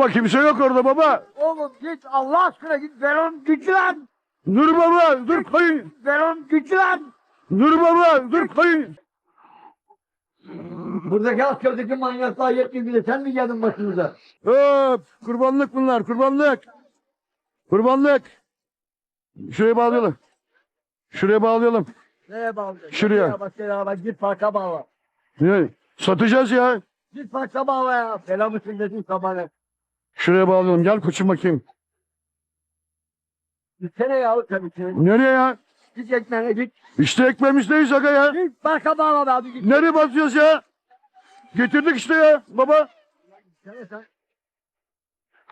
Baba kimse yok orada baba. Oğlum git Allah aşkına git ver onu gücü lan. Dur baba dur koyun. Ver onu gücü lan. Dur baba dur koyun. Buradaki askerdeki manyaklar yetmiyor bile sen mi geldin başımıza? Hop kurbanlık bunlar kurbanlık. Kurbanlık. Şuraya bağlayalım. Şuraya bağlayalım. Neye bağlı? Şuraya. Bak ya bak git parka bağla. Ne? Satacağız ya. Git parka bağla ya. Selam mısın desin sabahı. Şuraya bağlayalım. Gel koçum bakayım. Gitsene ya tabii ki. Nereye ya? Git ekmeğine git. İşte ekmeğimizdeyiz aga ya. Git parka bağla be abi git. Nereye basıyoruz ya? Getirdik işte ya baba. Gitsene sen.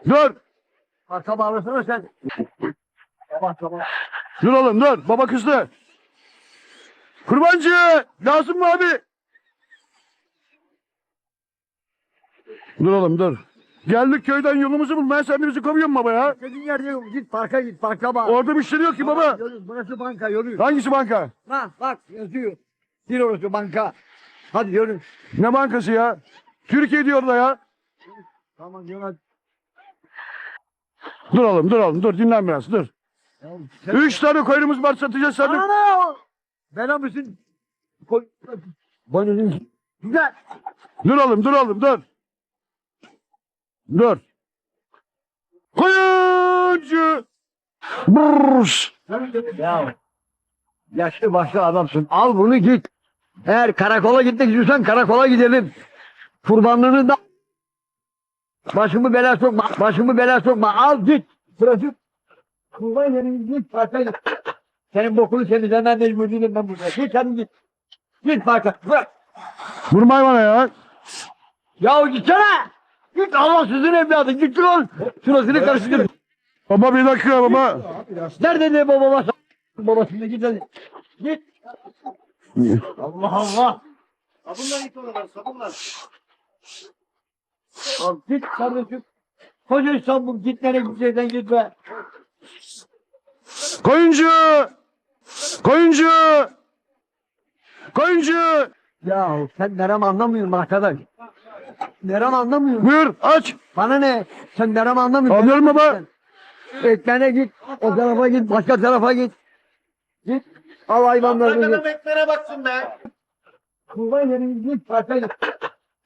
Dur. Parka bağlasana sen. Sabah sabah. Dur oğlum dur. Baba kızdı. Kurbancı. Lazım mı abi? Dur oğlum dur. Geldik köyden yolumuzu bulmaya sen de bizi kovuyorsun baba ya. Dediğin yerde yok. Git parka git parka bağla. Orada bir şey yok ki baba. Yürü, Burası banka yürü. Hangisi banka? Ha bak yazıyor. Bir orası banka. Hadi yürü. Ne bankası ya? Türkiye diyor da ya. Tamam yürü. Dur oğlum dur oğlum dur dinlen biraz dur. Ya, Üç tane koyunumuz var satacağız sen de. Ana? Bela mısın? Koy. Boynuzun. Güzel. Dur oğlum dur oğlum dur. Dur. Koyuncu. Brrrs. Ya. Yaşlı başlı adamsın. Al bunu git. Eğer karakola gitmek istiyorsan karakola gidelim. Kurbanlığını da başımı bela sokma. Başımı bela sokma. Al git. Burası kurban yerini git. Parka git. Senin bokunu temizlemem mecbur değilim ben burada. Git hadi git. Git parka. Bırak. Vurma hayvana ya. Ya gitsene. Git Allah sizin evladı. Git lan. Şurasını karıştır. Baba bir dakika baba. Nerede ne baba Babasında git hadi. Git. Allah Allah. Sabunla git oradan sabunla. Al git kardeşim. Koca İstanbul git nereye gideceksen git be. Koyuncu. Koyuncu. Koyuncu. Ya sen nerem anlamıyorsun arkadaş. Nerem anlamıyorsun. Buyur aç. Bana ne? Sen nerem anlamıyorsun. Anlıyorum baba. Ekmeğine git. O tarafa git. Başka tarafa git. Git. Al hayvanlarını git. beklere baksın be. Kurban yerini git. Parka git.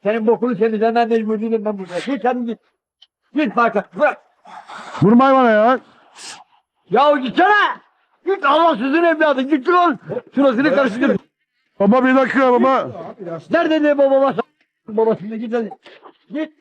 Senin bokunu temizlemem mecbur değilim ben burada. Git hadi git. Git parka. Bırak. Vurma hayvana ya. Ya gitsene. Git Allah sizin evladı. Git lan. Şurasını karıştır. Baba bir dakika baba. Nerede ne baba babası? Babasında git hadi. Git.